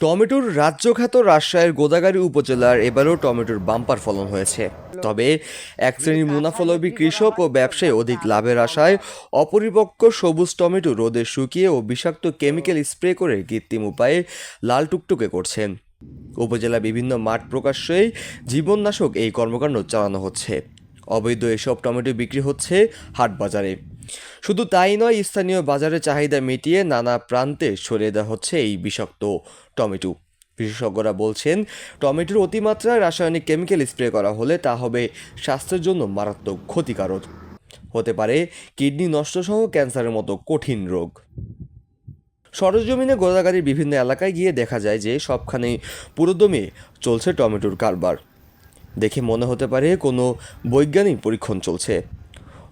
টমেটোর রাজ্যখ্যাত রাজশাহীর গোদাগাড়ি উপজেলার এবারও টমেটোর বাম্পার ফলন হয়েছে। তবে এক শ্রেণির মুনাফলবী কৃষক ও ব্যবসায়ী অধিক লাভের আশায় অপরিপক্ক সবুজ টমেটো রোদে শুকিয়ে ও বিষাক্ত কেমিক্যাল স্প্রে করে কৃত্রিম উপায়ে লাল টুকটুকে করছেন। উপজেলা বিভিন্ন মাঠ প্রকাশ্যেই জীবননাশক এই কর্মকাণ্ড চালানো হচ্ছে। অবৈধ এসব টমেটো বিক্রি হচ্ছে হাট বাজারে শুধু তাই নয়, স্থানীয় বাজারে চাহিদা মিটিয়ে নানা প্রান্তে সরিয়ে দেওয়া হচ্ছে এই বিষাক্ত টমেটো। বিশেষজ্ঞরা বলছেন, টমেটোর অতিমাত্রায় রাসায়নিক কেমিক্যাল স্প্রে করা হলে তা হবে স্বাস্থ্যের জন্য মারাত্মক ক্ষতিকারক। হতে পারে কিডনি নষ্টসহ ক্যান্সারের মতো কঠিন রোগ। সরজমিনে গোদাগাড়ির বিভিন্ন এলাকায় গিয়ে দেখা যায় যে সবখানেই পুরোদমে চলছে টমেটোর কারবার। দেখে মনে হতে পারে কোনো বৈজ্ঞানিক পরীক্ষণ চলছে।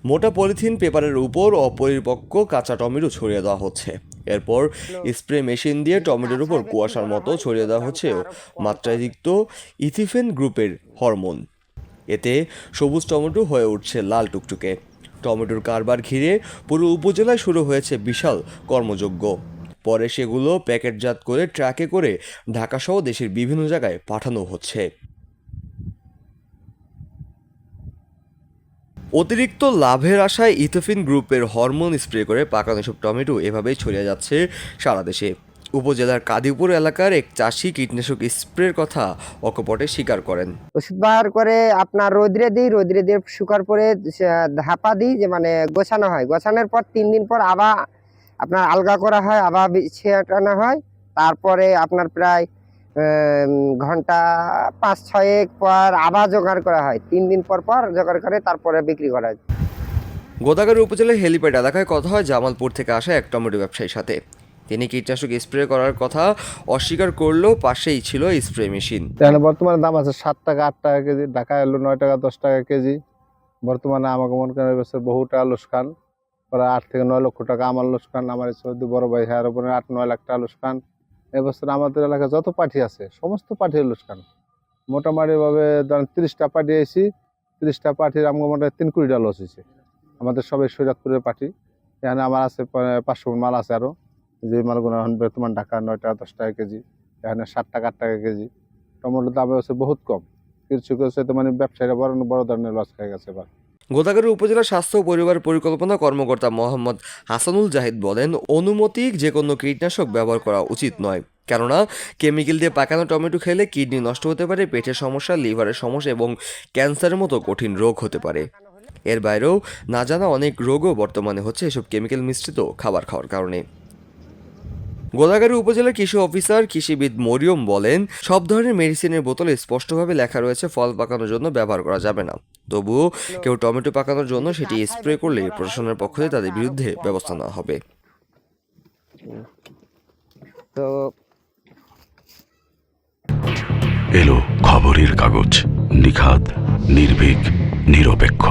মোটা পলিথিন পেপারের উপর অপরিপক্ক কাঁচা টমেটো ছড়িয়ে দেওয়া হচ্ছে। এরপর স্প্রে মেশিন দিয়ে টমেটোর উপর কুয়াশার মতো ছড়িয়ে দেওয়া হচ্ছে মাত্রাতিরিক্ত ইথিফেন গ্রুপের হরমোন। এতে সবুজ টমেটো হয়ে উঠছে লাল টুকটুকে। টমেটোর কারবার ঘিরে পুরো উপজেলায় শুরু হয়েছে বিশাল কর্মযজ্ঞ। পরে সেগুলো প্যাকেটজাত করে ট্রাকে করে ঢাকাসহ দেশের বিভিন্ন জায়গায় পাঠানো হচ্ছে। অতিরিক্ত লাভের আশায় ইথোফিন গ্রুপের হরমোন স্প্রে করে পাকানো সব টমেটো এভাবেই ছড়িয়ে যাচ্ছে সারা দেশে। উপজেলার কাদিপুর এলাকার এক চাষি কীটনাশক স্প্রের কথা অকপটে স্বীকার করেন। ওষুধ বার করে আপনার রোদ্রে দিই, রোদ্রে দিয়ে শুকার পরে ধাপা দিই, যে মানে গোছানো হয়। গোছানোর পর তিন দিন পর আবার আপনার আলগা করা হয়, আবার ছেটানো হয়। তারপরে আপনার প্রায় ঘণ্টা পাঁচ ছয়েক পর আবার জোগাড় করা হয়। তিন দিন পর পর জোগাড় করে তারপরে বিক্রি করা হয়। গোদাগাড়ি উপজেলার হেলিপ্যাড এলাকায় কথা হয় জামালপুর থেকে আসা এক টমেটো ব্যবসায়ীর সাথে। তিনি কীটনাশক স্প্রে করার কথা অস্বীকার করলেও পাশেই ছিল স্প্রে মেশিন। এখানে বর্তমানে দাম আছে সাত টাকা আট টাকা কেজি ঢাকা এলো নয় টাকা দশ টাকা কেজি। বর্তমানে আমাকে মনে করেন এবছর বহু টাকা লোসকান প্রায় আট থেকে নয় লক্ষ টাকা আমার লোসকান আমার বড় ভাই হ্যাঁ উপরে আট নয় লাখ টাকা লোসকান এবছর আমাদের এলাকায় যত পার্টি আছে, সমস্ত পার্টির লোসকান। মোটামুটি ভাবে ধরেন তিরিশটা পার্টি আইছি, তিরিশটা পার্টির আমাকে মোটামুটি তিন কোটি টাকা লস হয়েছে আমাদের সবাই সৈরাতপুরের পার্টি এখানে আমার আছে পাঁচশো মাল আছে আরও যে মালগুলো এখন বর্তমান ঢাকা নয় টাকা দশ টাকা কেজি, এখানে ষাট টাকা আট টাকা কেজি। টমেটোর দাম হচ্ছে বহুত কম। কিছু কিছু মানে ব্যবসায়ীরা বড় বড় ধরনের লস খেয়ে গেছে এবার। গোদাগাড়ি উপজেলা স্বাস্থ্য পরিবার পরিকল্পনা কর্মকর্তা মোহাম্মদ হাসানুল জাহিদ বলেন, অনুমতিক যে কোনো কীটনাশক ব্যবহার করা উচিত নয়। কেননা, কেমিক্যাল দিয়ে পাকানো টমেটো খেলে কিডনি নষ্ট হতে পারে, পেটের সমস্যা, লিভারের সমস্যা এবং ক্যান্সারের মতো কঠিন রোগ হতে পারে। এর বাইরেও না জানা অনেক রোগও বর্তমানে হচ্ছে এসব কেমিক্যাল মিশ্রিত খাবার খাওয়ার কারণে। গোদাগাড়ি উপজেলার কৃষি অফিসার কৃষিবিদ মরিয়ম বলেন, সব ধরনের মেডিসিনের বোতলে স্পষ্টভাবে লেখা রয়েছে, ফল পাকানোর জন্য ব্যবহার করা যাবে না। তবুও কেউ টমেটো পাকানোর জন্য সেটি স্প্রে করলে প্রশাসনের পক্ষ থেকে তাদের বিরুদ্ধে ব্যবস্থা নেওয়া হবে। তো এলো খবরের কাগজ নিখাদ নির্ভীক নিরপেক্ষ।